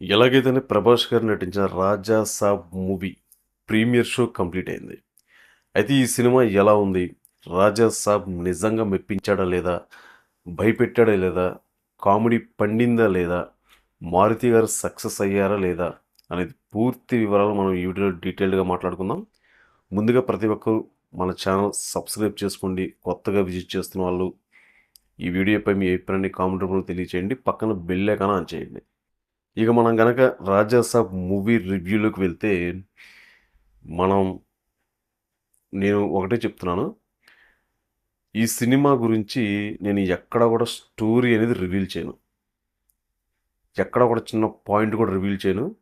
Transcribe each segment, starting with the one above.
ఎలాగైతేనే ప్రభాస్ గారు నటించిన Raja Saab movie premiere show complete అయింది. అయితే ఈ సినిమా ఎలా ఉంది? రాజా సాబ్ నిజంగా మెప్పించాడా లేదా? భయపెట్టాడా లేదా? కామెడీ పండిందా లేదా? మారుతి గారు సక్సెస్ అయ్యారా లేదా? అనేది పూర్తి వివరాలు మనం ఈ వీడియోలో డీటెయిల్డ్గా మాట్లాడుకుందాం. ముందుగా ప్రతి ఒక్కరు మన ఛానల్ సబ్స్క్రైబ్ చేసుకోండి. కొత్తగా విజిట్ చేస్తున్న వాళ్ళు ఈ వీడియోపై మీ అభిప్రాయాన్ని కామెంట్ రూపంలో తెలియచేయండి. పక్కన బెల్ ఆన్ చేయండి. ఇక మనం గనక రాజాసాబ్ మూవీ రివ్యూలోకి వెళ్తే మనం నేను ఒకటే చెప్తున్నాను. ఈ సినిమా గురించి నేను ఎక్కడ కూడా స్టోరీ అనేది రివీల్ చేయను. ఎక్కడ కూడా చిన్న పాయింట్ కూడా రివీల్ చేయను.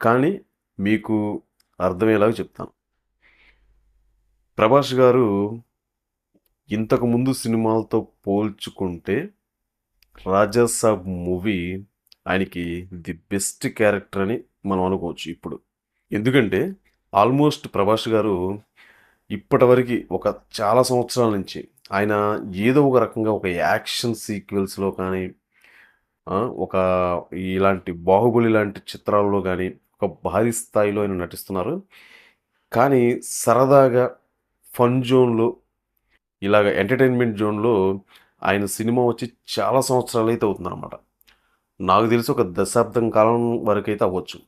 కానీ మీకు అర్థమయ్యేలాగా చెప్తాను. ప్రభాస్ గారు ఇంతకుముందు సినిమాలతో పోల్చుకుంటే రాజాసాబ్ మూవీ ఆయనకి ది బెస్ట్ క్యారెక్టర్ అని మనం అనుకోవచ్చు ఇప్పుడు. ఎందుకంటే ఆల్మోస్ట్ ప్రభాస్ గారు ఇప్పటివరకు ఒక చాలా సంవత్సరాల నుంచి ఆయన ఏదో ఒక రకంగా ఒక యాక్షన్ సీక్వెల్స్లో కానీ ఒక ఇలాంటి బాహుబలి లాంటి చిత్రాల్లో కానీ ఒక భారీ స్థాయిలో ఆయన నటిస్తున్నారు. కానీ సరదాగా ఫన్ జోన్లో ఇలాగ ఎంటర్టైన్మెంట్ జోన్లో ఆయన సినిమా వచ్చి చాలా సంవత్సరాలు అయితే అవుతుందన్నమాట. నాకు తెలిసి ఒక దశాబ్దం కాలం వరకైతే అవ్వచ్చు.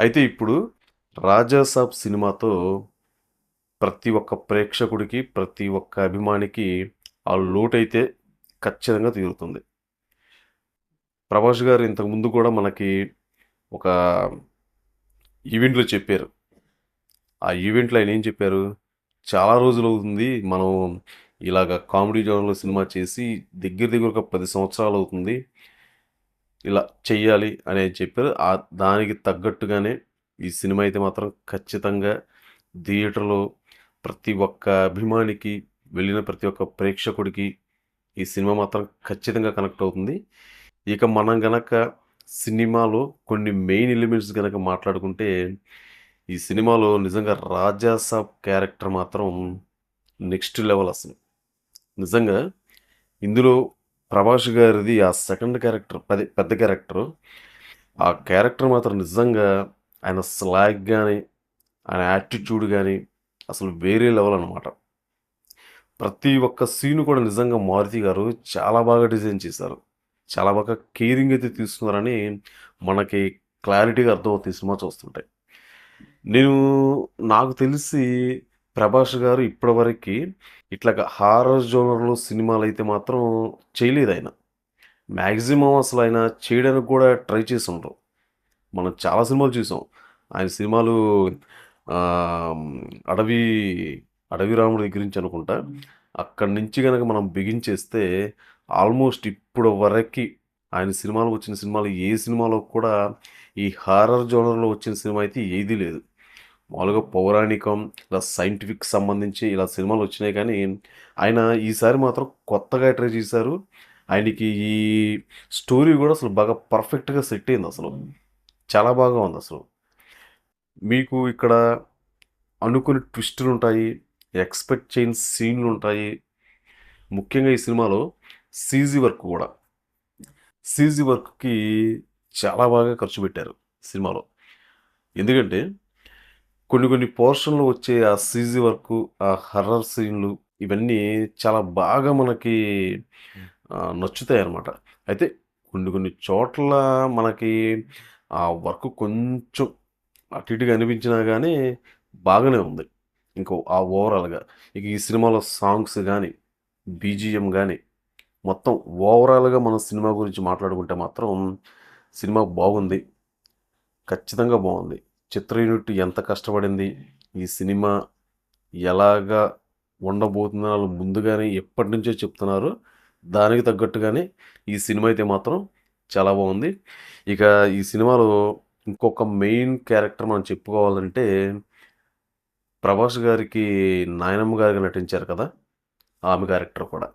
అయితే ఇప్పుడు రాజాసాబ్ సినిమాతో ప్రతి ఒక్క ప్రేక్షకుడికి ప్రతి ఒక్క అభిమానికి ఆ లోటైతే ఖచ్చితంగా తీరుతుంది. ప్రభాస్ గారు ఇంతకుముందు కూడా మనకి ఒక ఈవెంట్లో చెప్పారు. ఆ ఈవెంట్లో ఆయన ఏం చెప్పారు? చాలా రోజులు అవుతుంది మనం ఇలాగ కామెడీ జోన్లో సినిమా చేసి దగ్గర దగ్గర ఒక పది సంవత్సరాలు అవుతుంది. ఇలా చెయ్యాలి అని చెప్పారు. ఆ దానికి తగ్గట్టుగానే ఈ సినిమా అయితే మాత్రం ఖచ్చితంగా థియేటర్లో ప్రతి ఒక్క అభిమానికి వెళ్ళిన ప్రతి ఒక్క ప్రేక్షకుడికి ఈ సినిమా మాత్రం ఖచ్చితంగా కనెక్ట్ అవుతుంది. ఇక మనం గనక సినిమాలో కొన్ని మెయిన్ ఎలిమెంట్స్ కనుక మాట్లాడుకుంటే ఈ సినిమాలో నిజంగా రాజాసాబ్ క్యారెక్టర్ మాత్రం నెక్స్ట్ లెవెల్ అసలు. నిజంగా ఇందులో ప్రభాస్ గారిది ఆ సెకండ్ క్యారెక్టర్ పెద్ద పెద్ద క్యారెక్టర్. ఆ క్యారెక్టర్ మాత్రం నిజంగా ఆయన స్లాగ్ కానీ ఆయన యాటిట్యూడ్ కానీ అసలు వేరే లెవెల్ అనమాట ప్రతి ఒక్క సీను కూడా నిజంగా మారుతి గారు చాలా బాగా డిజైన్ చేశారు. చాలా బాగా కేరింగ్ అయితే తీసుకున్నారని మనకి క్లారిటీగా అర్థమవుతుంది సినిమా చూస్తుంటే. నేను నాకు తెలిసి ప్రభాస్ గారు ఇప్పటివరకు ఇట్లాగా హారర్ జోనర్లో సినిమాలు అయితే మాత్రం చేయలేదు ఆయన మ్యాక్సిమం అసలు ఆయన చేయడానికి కూడా ట్రై చేసి ఉండరు మనం చాలా సినిమాలు చూసాం. ఆయన సినిమాలు అడవి అడవి రాముడి దగ్గర నుంచి అనుకుంటా. అక్కడి నుంచి కనుక మనం బిగించేస్తే ఆల్మోస్ట్ ఇప్పుడు వరకు ఆయన సినిమాలు వచ్చిన సినిమాలు ఏ సినిమాలో కూడా ఈ హారర్ జోనర్లో వచ్చిన సినిమా అయితే ఏదీ లేదు. మామూలుగా పౌరాణికం ఇలా సైంటిఫిక్ సంబంధించి ఇలా సినిమాలు వచ్చినాయి కానీ ఆయన ఈసారి మాత్రం కొత్తగా ట్రై చేశారు. ఆయనకి ఈ స్టోరీ కూడా అసలు బాగా పర్ఫెక్ట్గా సెట్ అయింది అసలు. చాలా బాగా ఉంది అసలు. మీకు ఇక్కడ అనుకుని ట్విస్టులు ఉంటాయి ఎక్స్పెక్ట్ చేయని సీన్లు ఉంటాయి. ముఖ్యంగా ఈ సినిమాలో సీజీ వర్క్ కూడా. సీజీ వర్క్కి చాలా బాగా ఖర్చు పెట్టారు సినిమాలో. ఎందుకంటే కొన్ని కొన్ని పోర్షన్లో వచ్చే ఆ సీజీ వర్క్ ఆ హర్రర్ సీన్లు ఇవన్నీ చాలా బాగా మనకి నచ్చుతాయి అన్నమాట అయితే కొన్ని కొన్ని చోట్ల మనకి ఆ వర్క్ కొంచెం అటు ఇటుగా అనిపించినా కానీ బాగానే ఉంది. ఇంకో ఆ ఓవరాల్గా ఇక ఈ సినిమాలో సాంగ్స్ కానీ బీజిఎం కానీ మొత్తం ఓవరాల్గా మన సినిమా గురించి మాట్లాడుకుంటే మాత్రం సినిమా బాగుంది. ఖచ్చితంగా బాగుంది. చిత్ర యూనిట్ ఎంత కష్టపడింది? ఈ సినిమా ఎలాగా ఉండబోతుందో వాళ్ళు ముందుగానే ఎప్పటి నుంచో చెప్తున్నారు. దానికి తగ్గట్టుగానే ఈ సినిమా అయితే మాత్రం చాలా బాగుంది. ఇక ఈ సినిమాలో ఇంకొక మెయిన్ క్యారెక్టర్ మనం చెప్పుకోవాలంటే ప్రభాస్ గారికి నాయనమ్మ గారికి నటించారు కదా ఆమె క్యారెక్టర్ కూడా.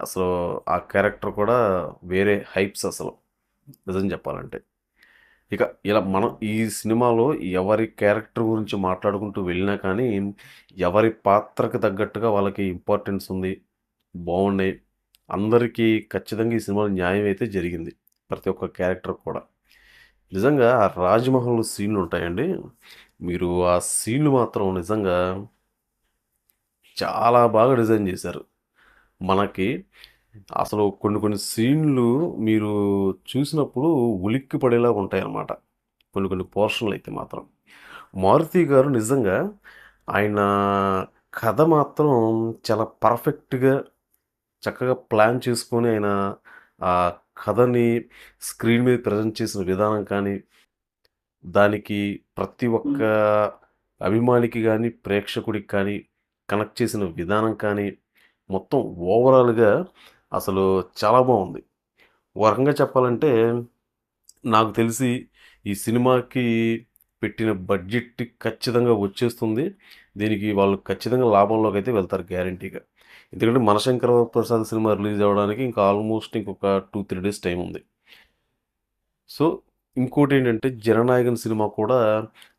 అసలు ఆ క్యారెక్టర్ కూడా వేరే హైప్స్ అసలు నిజం చెప్పాలంటే. ఇక ఇలా మనం ఈ సినిమాలో ఎవరి క్యారెక్టర్ గురించి మాట్లాడుకుంటూ వెళ్ళినా కానీ ఎవరి పాత్రకు తగ్గట్టుగా వాళ్ళకి ఇంపార్టెన్స్ ఉంది బాగున్నాయి అందరికీ ఖచ్చితంగా ఈ సినిమాలో న్యాయం అయితే జరిగింది ప్రతి ఒక్క క్యారెక్టర్ కూడా నిజంగా ఆ రాజ్మహల్ సీన్‌లు ఉంటాయండి. మీరు ఆ సీన్‌లు మాత్రం నిజంగా చాలా బాగా డిజైన్ చేశారు. మనకి అసలు కొన్ని కొన్ని సీన్‌లు మీరు చూసినప్పుడు ఉలిక్కి పడేలాగా ఉంటాయన్నమాట. కొన్ని కొన్ని పోర్షన్‌లయితే మాత్రం. మారుతి గారు నిజంగా ఆయన కథ మాత్రం చాలా పర్ఫెక్ట్‌గా చక్కగా ప్లాన్ చేసుకొని ఆయన ఆ కథని స్క్రీన్ మీద ప్రెజెంట్ చేసిన విధానం కానీ, దానికి ప్రతి ఒక్క అభిమానికి గాని, ప్రేక్షకుడికి కానీ కనెక్ట్ చేసిన విధానం కానీ, మొత్తం ఓవరాల్‌గా అసలు చాలా బాగుంది ఓ రకంగా చెప్పాలంటే నాకు తెలిసి ఈ సినిమాకి పెట్టిన బడ్జెట్ ఖచ్చితంగా వచ్చేస్తుంది. దీనికి వాళ్ళు ఖచ్చితంగా లాభంలోకి అయితే వెళ్తారు గ్యారంటీగా. ఎందుకంటే 'మనశంకర ప్రసాద్' సినిమా రిలీజ్ అవ్వడానికి ఇంకా ఆల్మోస్ట్ ఇంకొక 2, 3 డేస్ టైం ఉంది. సో, ఇంకోటి ఏంటంటే 'జననాయకన్' సినిమా కూడా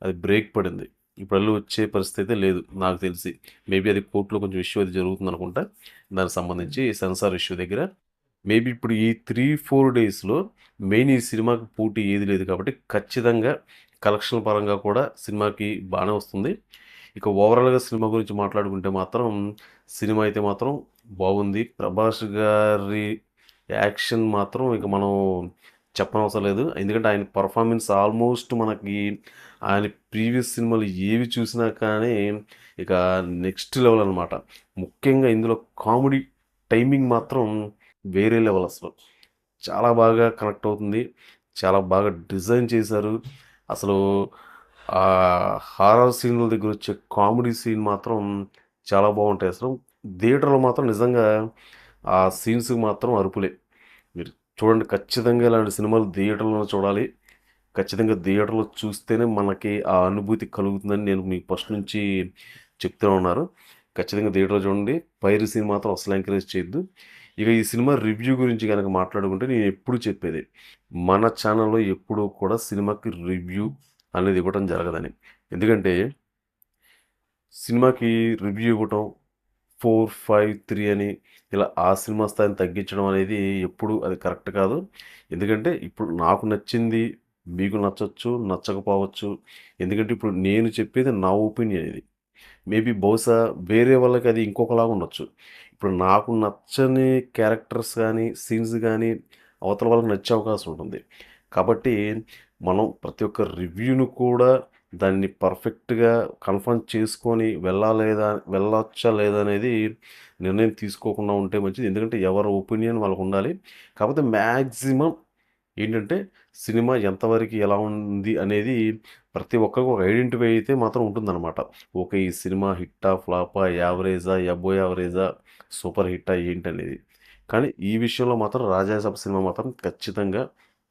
అది బ్రేక్ పడింది. ఇప్పుడల్లి వచ్చే పరిస్థితి అయితే లేదు నాకు తెలిసి. మేబీ అది కోర్ట్‌లో కొంచెం ఇష్యూ అది జరుగుతుందనుకుంటా. దానికి సంబంధించి సెన్సార్ ఇష్యూ దగ్గర. మేబీ ఇప్పుడు ఈ 3, 4 డేస్‌లో మెయిన్ ఈ సినిమాకి పోటీ ఏది లేదు కాబట్టి ఖచ్చితంగా కలెక్షన్‌ల పరంగా కూడా సినిమాకి బానే వస్తుంది. ఇక ఓవరాల్‌గా సినిమా గురించి మాట్లాడుకుంటే మాత్రం సినిమా అయితే మాత్రం బాగుంది. 'ప్రభాస్' గారి యాక్షన్ మాత్రం ఇక మనం చెప్పనవసరం లేదు. ఎందుకంటే ఆయన పర్ఫార్మెన్స్ ఆల్మోస్ట్ మనకి ఆయన ప్రీవియస్ సినిమాలు ఏవి చూసినా కానీ ఇక నెక్స్ట్ లెవెల్ అనమాట. ముఖ్యంగా ఇందులో కామెడీ టైమింగ్ మాత్రం వేరే లెవెల్ అసలు. చాలా బాగా కనెక్ట్ అవుతుంది. చాలా బాగా డిజైన్ చేశారు. అసలు హారర్ సీన్‌ల దగ్గరొచ్చే కామెడీ సీన్ మాత్రం చాలా బాగుంటాయి అసలు. థియేటర్‌లో మాత్రం నిజంగా ఆ సీన్స్‌కి మాత్రం అరుపులే. చూడండి ఖచ్చితంగా ఇలాంటి సినిమాలు థియేటర్లో చూడాలి. ఖచ్చితంగా థియేటర్‌లో చూస్తేనే మనకి ఆ అనుభూతి కలుగుతుందని నేను మీకు ఫస్ట్ నుంచి చెప్తూనే ఉన్నారు. ఖచ్చితంగా థియేటర్‌లో చూడండి. పైరసీని మాత్రం అసలు ఎంకరేజ్ చేయొద్దు. ఇక ఈ సినిమా రివ్యూ గురించి కనుక మాట్లాడుకుంటే నేను ఎప్పుడు చెప్పేది మన ఛానల్లో ఎప్పుడూ కూడా సినిమాకి రివ్యూ అనేది ఇవ్వటం జరగదని. ఎందుకంటే సినిమాకి రివ్యూ ఇవ్వటం 4, 5, 3 అని ఇలా ఆ సినిమా స్థాయిని తగ్గించడం అనేది ఎప్పుడు అది కరెక్ట్ కాదు. ఎందుకంటే ఇప్పుడు నాకు నచ్చింది మీకు నచ్చచ్చు నచ్చకపోవచ్చు. ఎందుకంటే ఇప్పుడు నేను చెప్పేది నా ఒపీనియన్ ఇది. మేబీ బహుశా వేరే వాళ్ళకి అది ఇంకొకలాగా ఉండొచ్చు. ఇప్పుడు నాకు నచ్చని క్యారెక్టర్స్ కానీ సీన్స్ కానీ అవతల వాళ్ళకి నచ్చే అవకాశం ఉంటుంది. కాబట్టి మనం ప్రతి ఒక్క రివ్యూను కూడా దాన్ని పర్ఫెక్ట్‌గా కన్ఫర్మ్ చేసుకొని వెళ్ళాలేదా వెళ్ళొచ్చా లేదా అనేది నిర్ణయం తీసుకోకుండా ఉంటే మంచిది. ఎందుకంటే ఎవరి ఒపీనియన్ వాళ్ళకుండాలి. కాకపోతే మ్యాక్సిమం ఏంటంటే సినిమా ఎంతవరకు ఎలా ఉంది అనేది ప్రతి ఒక్కరికి ఒక ఐడెంటిఫై అయితే మాత్రం ఉంటుందన్నమాట ఓకే. ఈ సినిమా హిట్టా? ఫ్లాపా? యావరేజా? ఎబో యావరేజా? సూపర్ హిట్టా? ఏంటి అనేది కానీ ఈ విషయంలో మాత్రం రాజాసభ సినిమా మాత్రం ఖచ్చితంగా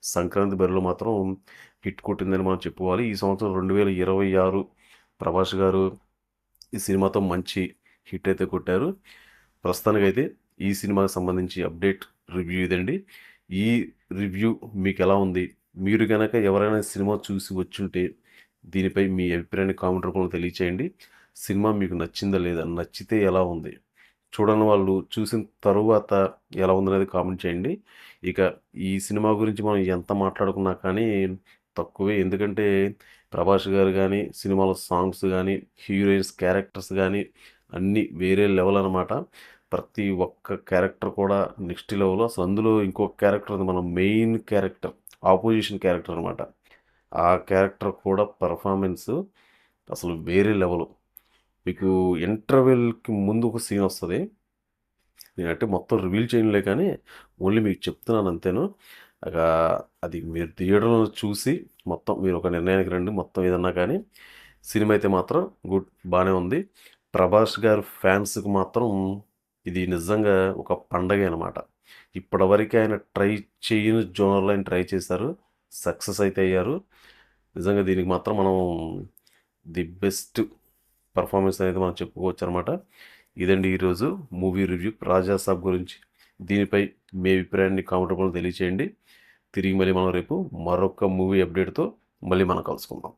సంక్రాంతి బరిలో మాత్రం హిట్ కొట్టిందని మనం చెప్పుకోవాలి. ఈ సంవత్సరం 2026 ప్రభాస్ గారు ఈ సినిమాతో మంచి హిట్ అయితే కొట్టారు. ప్రస్తుతానికైతే ఈ సినిమాకి సంబంధించి అప్డేట్ రివ్యూ ఇదండి. ఈ రివ్యూ మీకు ఎలా ఉంది? మీరు కనుక ఎవరైనా సినిమా చూసి వచ్చుంటే దీనిపై మీ అభిప్రాయాన్ని కామెంట్ రూపంలో తెలియచేయండి. సినిమా మీకు నచ్చిందా లేదా? నచ్చితే ఎలా ఉంది? చూడని వాళ్ళు చూసిన తరువాత ఎలా ఉందనేది కామెంట్ చేయండి. ఇక ఈ సినిమా గురించి మనం ఎంత మాట్లాడుకున్నా కానీ తక్కువే. ఎందుకంటే ప్రభాస్ గారు కానీ సినిమాలో సాంగ్స్ కానీ హీరోయిన్స్ క్యారెక్టర్స్ కానీ అన్నీ వేరే లెవెల్ అనమాట. ప్రతి ఒక్క క్యారెక్టర్ కూడా నెక్స్ట్ లెవెల్. అసలు అందులో ఇంకొక క్యారెక్టర్ ఉంది. మన మెయిన్ క్యారెక్టర్ ఆపోజిషన్ క్యారెక్టర్ అనమాట. ఆ క్యారెక్టర్ కూడా పెర్ఫార్మెన్స్ అసలు వేరే లెవెలు. మీకు ఇంటర్వెల్‌కి ముందు ఒక సీన్ వస్తుంది నేనంటే మొత్తం రివీల్ చేయలే కానీ ఓన్లీ మీకు చెప్తున్నాను అంతేను. అది మీరు థియేటర్‌లో చూసి మొత్తం మీరు ఒక నిర్ణయానికి రండి. మొత్తం ఏదన్నా కానీ సినిమా అయితే మాత్రం గుడ్ బాగానే ఉంది. ప్రభాస్ గారు ఫ్యాన్స్‌కి మాత్రం ఇది నిజంగా ఒక పండగ అనమాట. ఇప్పటివరకు ఆయన ట్రై చేయని జోనర్‌లో ఆయన ట్రై చేశారు. సక్సెస్ అయితే అయ్యారు. నిజంగా దీనికి మాత్రం మనం ది బెస్ట్ పెర్ఫార్మెన్స్ అనేది మనం చెప్పుకోవచ్చు అనమాట ఇదండి ఈరోజు మూవీ రివ్యూ 'రాజాసాబ్' గురించి. దీనిపై మీ అభిప్రాయాన్ని కామెంట్ రూపంలో తెలియచేయండి. తిరిగి మళ్ళీ మనం రేపు మరొక మూవీ అప్డేట్‌తో మళ్ళీ మనం కలుసుకుందాం.